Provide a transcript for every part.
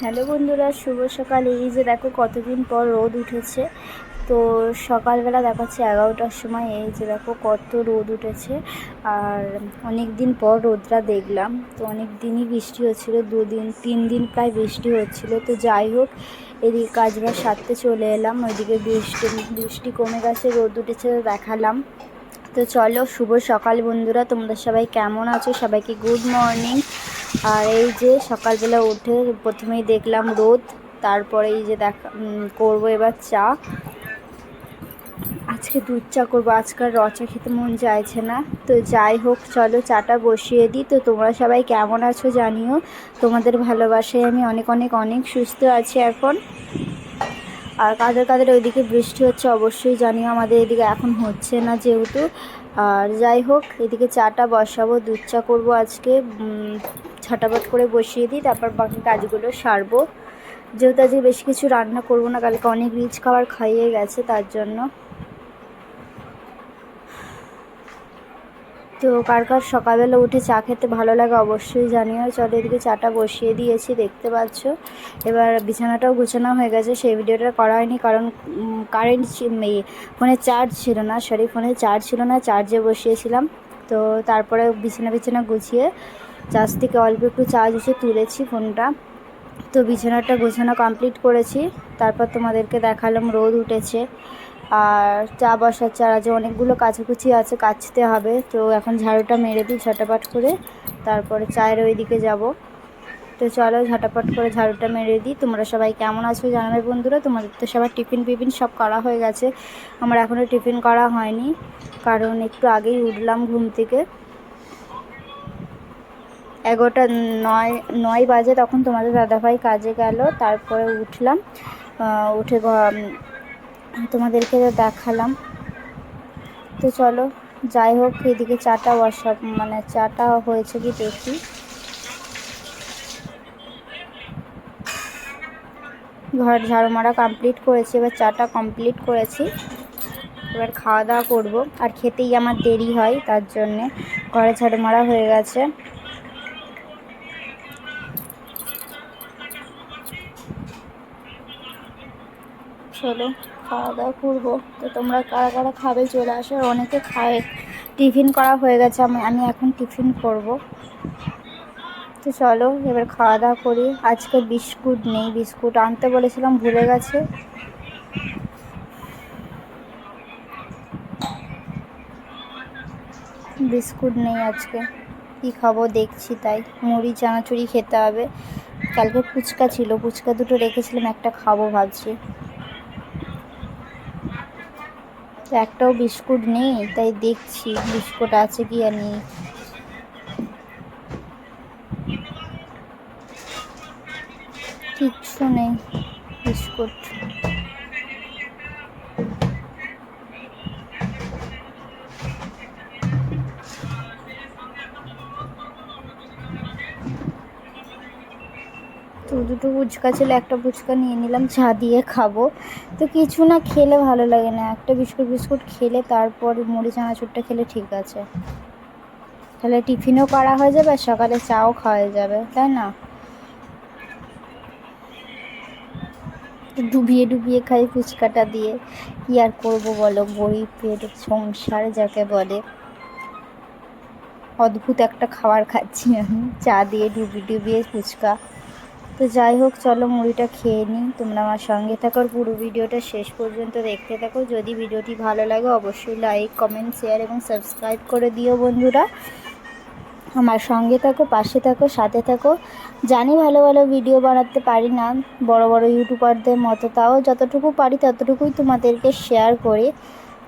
Hello বন্ধুরা, শুভ সকাল। এই যে দেখো কতদিন পর রোদ উঠেছে। তো সকালবেলা দেখাচ্ছে এগারোটার সময় এই যে দেখো কত রোদ উঠেছে। আর অনেক দিন পর রোদটা দেখলাম। তো অনেক দিনই বৃষ্টি হচ্ছিল, দুদিন তিন দিন প্রায় বৃষ্টি হচ্ছিল। তো যাই হোক, এদিকে কাজবাজ সারতে চলে এলাম। ওইদিকে বৃষ্টি বৃষ্টি কমে গেছে, রোদ উঠেছে দেখালাম। তো চলো, শুভ সকাল বন্ধুরা। তোমরা সবাই কেমন আছো? সবাইকে গুড মর্নিং আর এই যে সকালবেলা উঠে প্রথমেই দেখলাম রোদ, তারপরে এই যে দেখা করব এবার চা। আজকে দুধ চা করব, আজকাল র চা খেতে মন চাইছে না। তো যাই হোক, চলো চাটা বসিয়ে দিই। তো তোমরা সবাই কেমন আছো জানিও। তোমাদের ভালোবাসায় আমি অনেক অনেক অনেক সুস্থ আছি এখন। আর কাদের কাদের ওইদিকে বৃষ্টি হচ্ছে অবশ্যই জানিও, আমাদের এদিকে এখন হচ্ছে না যেহেতু। আর যাই হোক, এদিকে চাটা বসাবো, দুধ চা করব আজকে ছাটাবাট করে বসিয়ে দিই, তারপর বাকি কাজগুলো সারবো। যেহেতু আজকে বেশি কিছু রান্না করব না, কালকে অনেক রিচ খাবার খাইয়ে গেছে, তার জন্য তো কার কার সকালবেলা উঠে চা খেতে ভালো লাগে অবশ্যই জানিও। চলো এদিকে চাটা বসিয়ে দিয়েছি, দেখতে পাচ্ছ। এবার বিছানাটাও গুছানো হয়ে গেছে, সেই ভিডিওটা করা হয়নি কারণ কারেন্ট ফোনে চার্জ ছিল না সরি ফোনে চার্জ ছিল না চার্জে বসিয়েছিলাম। তো তারপরে বিছানা বিছানা গুছিয়ে চার্জ থেকে অল্প একটু চার্জ এসে তুলেছি ফোনটা। তো বিছানাটা গোছানো কমপ্লিট করেছি, তারপর তোমাদেরকে দেখালাম রোদ উঠেছে। আর চা বসার আর আজ অনেকগুলো কাছাকুচি আছে, কাচতে হবে। তো এখন ঝাড়ুটা মেরে দিই ঝটাপাট করে। তারপরে চায়ের ওই দিকে যাব। তো চলো ঝটাপট করে ঝাড়ুটা মেরে দিই। তোমরা সবাই কেমন আছো জানাবে বন্ধুরা। তোমাদের তো সবার টিফিন ফিফিন সব করা হয়ে গেছে। আমার এখনও টিফিন করা হয়নি, কারণ একটু আগেই উঠলাম ঘুম থেকে। এগারোটা নয় নয় বাজে তখন তোমাদের দাদাভাই কাজে গেল। তারপরে উঠলাম। উঠে তোমাদেরকে তো দেখালাম। তো চলো, যাই হোক, এদিকে চাটা বসা মানে চাটা হয়েছে কি দেখি। ঘর ঝাড়ু মারা কমপ্লিট করেছি, এবার চাটা কমপ্লিট করেছি। এবার খাওয়া দাওয়া করব। আর খেতেই আমার দেরি হয়, তার জন্যে ঘরে ঝাড়ু মারা হয়ে গেছে। চলো, খাওয়া দাওয়া করব। তো তোমরা কারা কারা খাবে চলে আসো অনেকে খায়। টিফিন করা হয়ে গেছে, আমি আমি এখন টিফিন করব। তো চলো, এবার খাওয়া দাওয়া করি। আজকে বিস্কুট নেই, বিস্কুট আনতে বলেছিলাম, ভুলে গেছে। বিস্কুট নেই আজকে। কি খাব দেখছি তাই। মুড়ি, চানাচুরি খেতে হবে। কালকে ফুচকা ছিল, ফুচকা দুটো রেখেছিলাম, একটা খাব ভাবছি। একটাও বিস্কুট নেই তাই দেখছি বিস্কুট আছে কি আর নেই। কিচ্ছু নেই বিস্কুট। তো দুটো ফুচকা ছিল, একটা ফুচকা নিয়ে নিলাম, চা দিয়ে খাব। তো কিছু না খেলে ভালো লাগে না। একটা বিস্কুট বিস্কুট খেলে তারপর মুড়ি, চানাচুরটা খেলে ঠিক আছে। তাহলে টিফিনও করা হয়ে যাবে আর সকালে চাও খাওয়া যাবে, তাই না? ডুবিয়ে ডুবিয়ে খাই ফুচকাটা দিয়ে। কী আর করব বলো? গরিবের সংসার যাকে বলে। অদ্ভুত একটা খাবার খাচ্ছি আমি। চা দিয়ে ডুবি, ডুবিয়ে ফুচকা। তো যাই হোক, চলো মুড়িটা খেয়ে নিই। তোমরা আমার সঙ্গে থাকো পুরো ভিডিওটা শেষ পর্যন্ত দেখতে থাকো। যদি ভিডিওটি ভালো লাগে, অবশ্যই লাইক কমেন্ট শেয়ার এবং সাবস্ক্রাইব করে দিও বন্ধুরা। আমার সঙ্গে থাকো, পাশে থাকো, সাথে থাকো। জানি ভালো ভালো ভিডিও বানাতে পারি না, বড় বড় ইউটিউবারদের মতো, তাও যতটুকু পারি ততটুকুই তোমাদেরকে শেয়ার করি।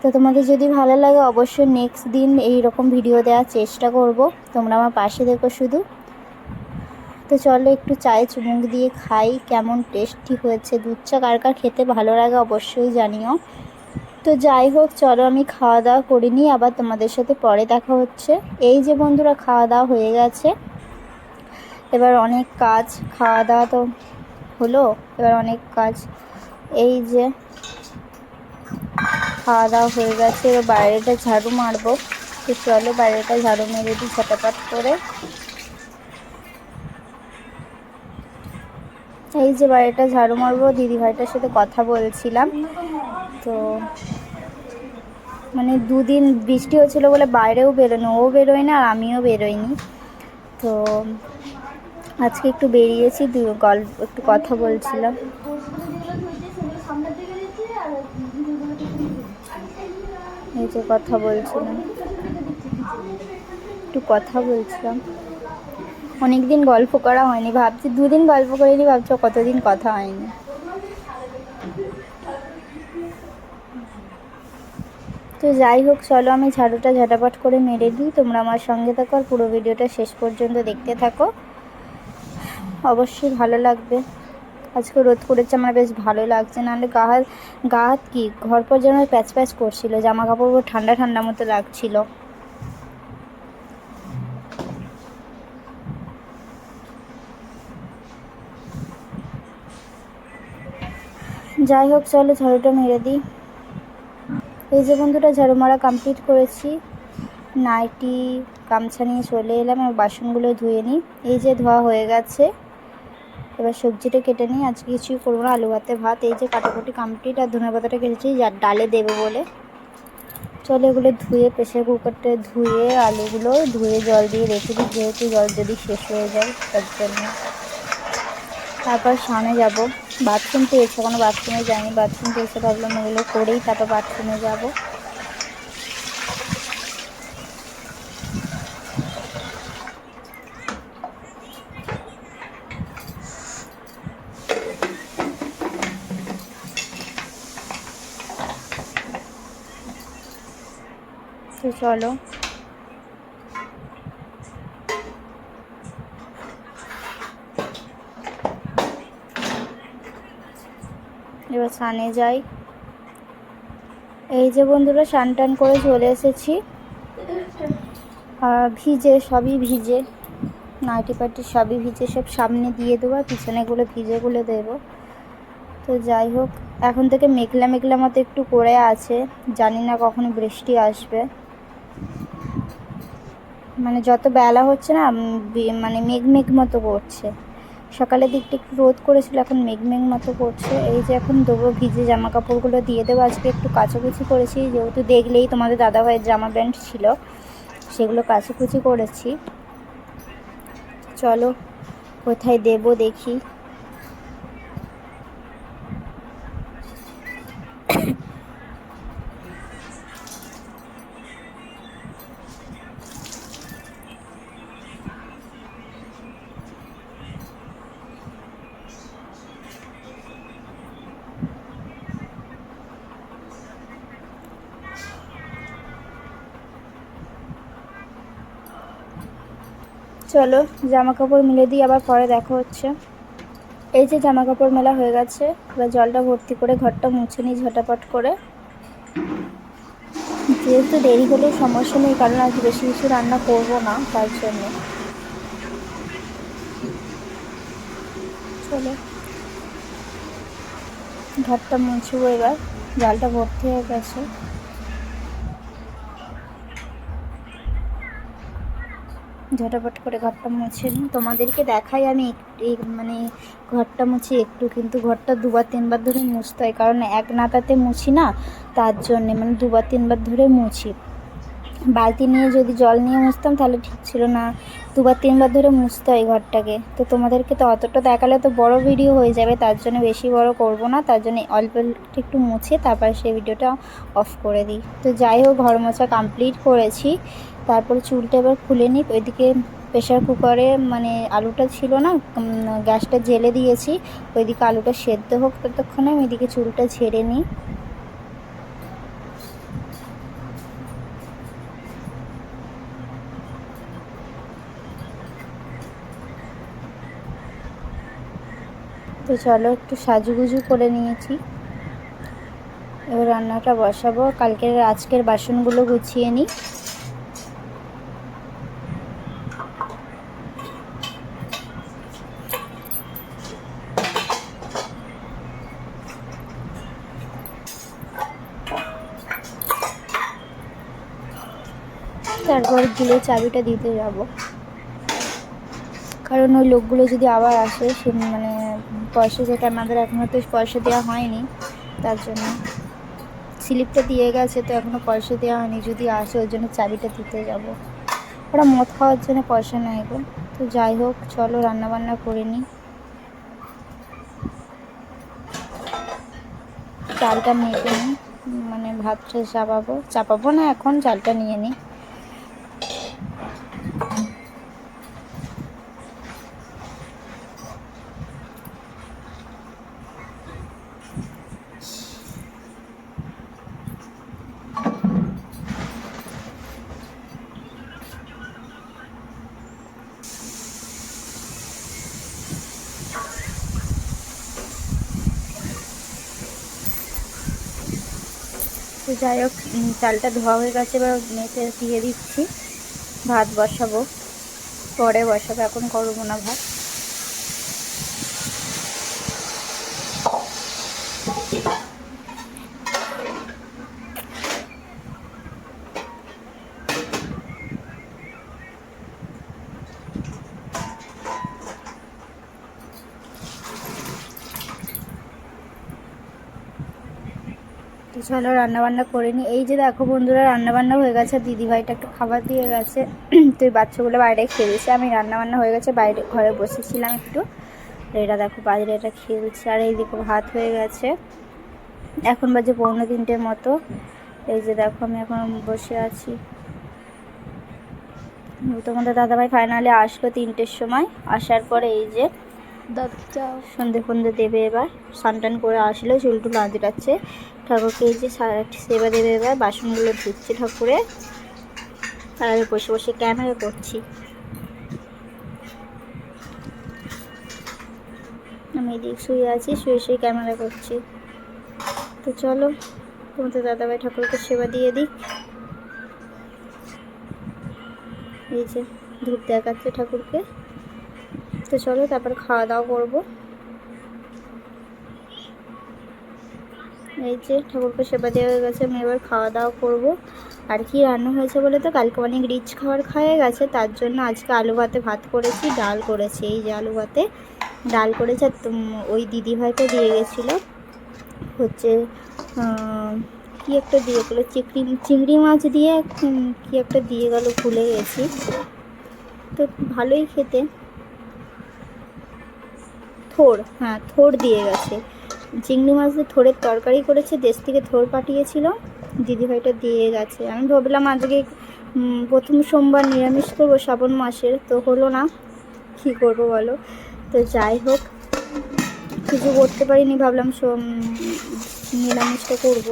তো তোমাদের যদি ভালো লাগে, অবশ্যই নেক্সট দিন এই রকম ভিডিও দেওয়ার চেষ্টা করব। তোমরা আমার পাশে দেখো শুধু। তো চলো একটু চায়ে চুমুক দিয়ে খাই, কেমন টেস্টি হয়েছে। দুধ চা কার কার খেতে ভালো লাগে অবশ্যই জানিও। তো যাই হোক, চলো আমি খাওয়া দাওয়া করিনি আবার তোমাদের সাথে পরে দেখা হচ্ছে। এই যে বন্ধুরা, খাওয়া দাওয়া হয়ে গেছে। এবার অনেক কাজ, খাওয়া দাওয়া তো হলো, এবার অনেক কাজ। এই যে খাওয়া দাওয়া হয়ে গেছে, এবার বাইরেটা ঝাড়ু মারবো। তো চলো বাইরেটা ঝাড়ু মেরে দিই ছটাপাট করে। এই যে বাড়িটা ঝাড়ু মারবো দিদি ভাইটার সাথে কথা বলছিলাম। তো মানে দুদিন বৃষ্টি হচ্ছিল বলে বাইরেও বেরোনো, ও বেরোয় না আর আমিও বেরোইনি তো আজকে একটু বেরিয়েছি গল্প, একটু কথা বলছিলাম। এই যে কথা বলছিলাম। একটু কথা বলছিলাম। অনেক দিন গল্প করা হয়নি, ভাবছি দুদিন গল্প করিনি, ভাবছ কতদিন কথা হয়নি। তো যাই হোক, চলো আমি ঝাড়ুটা ঝাঁটাপাট করে মেরে দিই, তোমরা আমার সঙ্গে থাকো আর পুরো ভিডিওটা শেষ পর্যন্ত দেখতে থাকো। অবশ্যই ভালো লাগবে। আজকে রোদ করেছে, আমার বেশ ভালো লাগছে, নাহলে গা হাত গা হাত কি, ঘর পর যেন প্যাচ প্যাচ করছিল জামা কাপড় ঠান্ডা ঠান্ডা মতো লাগছিল। যাই হোক, চলো ঝাড়ুটা মেরে দিই। এই যে বন্ধুটা ঝাড়ু মারা কমপ্লিট করেছি। নাইটি, গামছা নিয়ে চলে এলাম এবং বাসনগুলো ধুয়ে নিই। এই যে ধোয়া হয়ে গেছে। এবার সবজিটা কেটে নিই। আজকে কিছুই করব না, আলু ভাতে ভাত। এই যে কাটাকুটি কমপ্লিট আর ধনে পাতাটা কেটেছি যার ডালে দেবো বলে। চলো এগুলো ধুয়ে প্রেশার কুকারটা ধুয়ে, আলুগুলো ধুয়ে, জল দিয়ে রেখে দিই। যেহেতু জল যদি শেষ হয়ে যায়, তার জন্য। তারপর সামনে যাব। বাথরুম পেয়েছে কোনো বাথরুমে যাইনি। বাথরুম পেয়েছে ভাবলাম এগুলো করেই তারপর বাথরুমে যাব। চলো। স্নানে যাই। এই যে বন্ধুরা স্নান টান করে চলে এসেছি। ভিজে, সবই ভিজে। নাইটি পাটি সবই ভিজে, সব সামনে দিয়ে দেবো আর পিছনেগুলো ভিজেগুলো দেবো। তো যাই হোক, এখন থেকে মেঘলা মেঘলা মতো একটু করে আছে। জানি না কখন বৃষ্টি আসবে। মানে যত বেলা হচ্ছে না মানে মেঘ মেঘ মতো করছে সকালের দিকটা একটু রোদ করেছিল, এখন মেঘমেঘ মেঘ মতো করছে। এই যে এখন দেবো ভিজে জামা কাপড়গুলো দিয়ে দেবো, আজকে একটু কাচাকুচি করেছি। যেহেতু দেখলেই তোমাদের দাদাভাইয়ের জামা প্যান্ট ছিল, সেগুলো কাচাকুচি করেছি। চলো, কোথায় দেব দেখি। চলো জামা কাপড় মিলে দিই, আবার পরে দেখা হচ্ছে। এই যে জামা কাপড় মেলা হয়ে গেছে, এবার জলটা ভর্তি করে ঘরটা মুছে নিই ঝটাপট করে। যেহেতু দেরি হলেও সমস্যা নেই, কারণ আজ বেশি কিছু রান্না করব না, তার জন্য। চলো। ঘরটা মুছবো এবার, জলটা ভর্তি হয়ে গেছে। ঝটাপট করে ঘরটা মুছে নিই। তোমাদেরকে দেখাই আমি মানে ঘরটা মুছি একটু, কিন্তু ঘরটা দুবার, তিনবার ধরে মুছতে হয়। কারণ এক নাতাতে মুছি না, তার জন্যে মানে দুবার, তিনবার ধরে মুছি। বালতি নিয়ে যদি জল নিয়ে মুছতাম, তাহলে ঠিক ছিল না। দুবার, তিনবার ধরে মুছতে হয় ঘরটাকে। তো তোমাদেরকে তো অতটা দেখালে তো বড় ভিডিও হয়ে যাবে, তার জন্য বেশি বড় করব না। তার জন্য অল্প একটু মুছে, তারপর সেই ভিডিওটা অফ করে দিই। তো যাই হোক, ঘর মোছা কমপ্লিট করেছি। তারপরে চুলটা এবার খুলে নিই। ওইদিকে প্রেশার কুকারে মানে আলুটা ছিল না গ্যাসটা জেলে দিয়েছি। ওইদিকে আলুটা সেদ্ধ হোক ততক্ষণে আমি এদিকে চুলটা ছেড়ে নিই। তো চলো একটু সাজুগুজু করে নিয়েছি। এবার রান্নাটা বসাবো। কালকের আজকের বাসনগুলো গুছিয়ে নিই। তারপর গিলে চাবিটা দিতে যাব। কারণ ওই লোকগুলো যদি আবার আসে, সে মানে পয়সা যেটা আমাদের এখনও তো পয়সা দেওয়া হয়নি, তার জন্য। স্লিপটা দিয়ে গেছে, তো এখনও পয়সা দেওয়া হয়নি, যদি আসে ওর জন্য চাবিটা দিতে যাব। ওরা মদ খাওয়ার জন্য পয়সা নেয় গো। তো যাই হোক, চলো রান্না বান্না করে নিই। চালটা মেপে নিই মানে ভাতটা চাপাবো। চাপাবো না এখন, চালটা নিয়ে নিই। তো যাই হোক চালটা ধোয়া হয়ে গেছে, এবার মেতে দিয়ে দিচ্ছি। ভাত বসাবো, পরে বসাবো, এখন করব না ভাত। চলো রান্নাবান্না করে নিই এই যে দেখো বন্ধুরা রান্নাবান্না হয়ে গেছে। দিদিভাইটা একটু খাবার দিয়ে গেছে। তো এই বাচ্চাগুলো বাইরে খেলছে। আমি রান্নাবান্না হয়ে গেছে। বাইরে ঘরে বসেছিলাম একটু। এটা দেখো বাইরে এটা খেলছে। আর এইদিকে ভাত হয়ে গেছে। এখন বাজে পৌনে তিনটের মতো। এই যে দেখো আমি এখন বসে আছি। তোমাদের দাদাভাই ফাইনালে আসলো তিনটের সময়। আসার পরে এই যে সন্ধে ফন্ধে দেবে এবার। স্নান করে আসলো। চুল টুল আঁচড়াচ্ছে। ঠাকুরকে যে সেবা দেবে এবার বাসনগুলো ধুচ্ছে ঠাকুরে। আমি বসে বসে ক্যামেরা করছি। আমি এদিক শুয়ে আছি, শুয়ে শুয়ে ক্যামেরা করছি। তো চলো, তোমাদের দাদাভাই ঠাকুরকে সেবা দিয়ে দিই এই যে ধূপ দেখাচ্ছে ঠাকুরকে। তো চলো, তারপর খাওয়া দাওয়া করব। এই যে ঠাকুরকে সেবা দেওয়া হয়ে গেছে, আমি এবার খাওয়া দাওয়া করব। আর কি রান্না হয়েছে বলে তো? কালকে অনেক রিচ খাবার খাওয়া গেছে, তার জন্য আজকে আলু ভাতে ভাত করেছি, ডাল করেছি। এই যে আলু ভাতে ডাল করেছে, আর ওই দিদিভাইকে দিয়ে গেছিল। হচ্ছে কি একটা দিয়ে গেলো? চিংড়ি চিংড়ি মাছ দিয়ে কি একটা দিয়ে গেলো, ভুলে গেছি। তো ভালোই খেতে। থোর হ্যাঁ থোড় দিয়ে গেছে। চিংড়ি মাছ দিয়ে থোড়ের তরকারি করেছে, দেশ থেকে থোড় পাঠিয়েছিল। দিদিভাইটা দিয়ে গেছে। আমি ভাবলাম আজকে প্রথম সোমবার নিরামিষ করব শ্রাবণ মাসের, তো হলো না। কী করব বলো? তো যাই হোক, কিছু করতে পারিনি, ভাবলাম নিরামিষটা করব।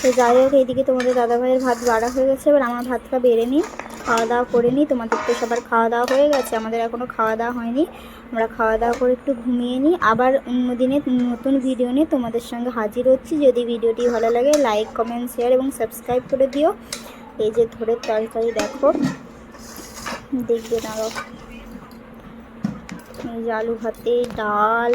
তো যাই হোক, এইদিকে তোমাদের দাদাভাইয়ের ভাত বাড়া হয়ে গেছে, এবার আমার ভাতটা বেড়ে নিই। খাওয়া দাওয়া করে নিই, তোমাদের তো সবার খাওয়া দাওয়া হয়ে গেছে, আমাদের এখনও খাওয়া দাওয়া হয়নি। আমরা খাওয়া দাওয়া করে একটু ঘুমিয়ে নিই। আবার অন্য দিনে নতুন ভিডিও নিয়ে তোমাদের সঙ্গে হাজির হচ্ছি। যদি ভিডিওটি ভালো লাগে লাইক কমেন্ট শেয়ার এবং সাবস্ক্রাইব করে দিও। এই যে ধরে তরকারি দেখো। দেখবে দাঁড়ো এই যে আলু ভাতে, ডাল।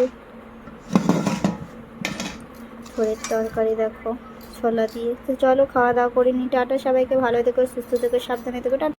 ধরের তরকারি দেখো, ছোলা দিয়ে। তো চলো খাওয়া দাওয়া করে নিই। টাটা সবাইকে। ভালো থেকো, সুস্থ থেকো, সাবধানে থেকো। টাটা।